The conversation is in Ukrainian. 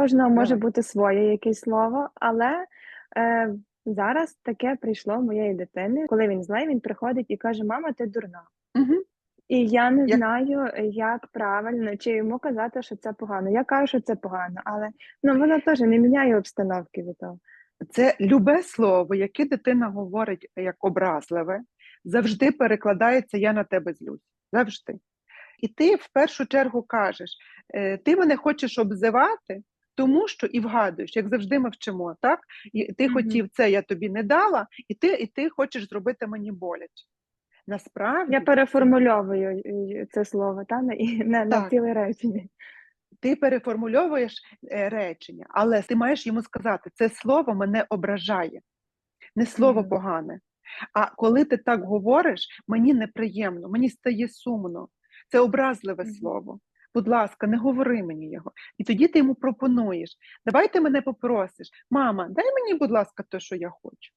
кожного може бути своє якесь слово, але е, зараз таке прийшло в моєї дитини. Коли він злий, він приходить і каже: Мама, ти дурна. Угу. І я не Як- знаю, як правильно, чи йому казати, що це погано. Я кажу, що це погано, але ну воно теж не міняє обстановки від того. Це любе слово, яке дитина говорить як образливе, завжди перекладається я на тебе злюсь. Завжди. І ти в першу чергу кажеш, е, ти мене хочеш обзивати, тому що і вгадуєш, як завжди ми вчимо, так? І ти Мгм. хотів це, я тобі не дала, і ти, і ти хочеш зробити мені боляче. Насправді Я переформульовую е, це слово, та на і на, на ціле речення. ти переформульовуєш е, речення, але ти маєш йому сказати, це слово мене ображає, не слово Мгм. погане. А коли ти так говориш, мені неприємно, мені стає сумно. Це образливе Мгм. слово. Будь ласка, не говори мені його. І тоді ти йому пропонуєш: давай ти мене попросиш, мама, дай мені, будь ласка, те, що я хочу.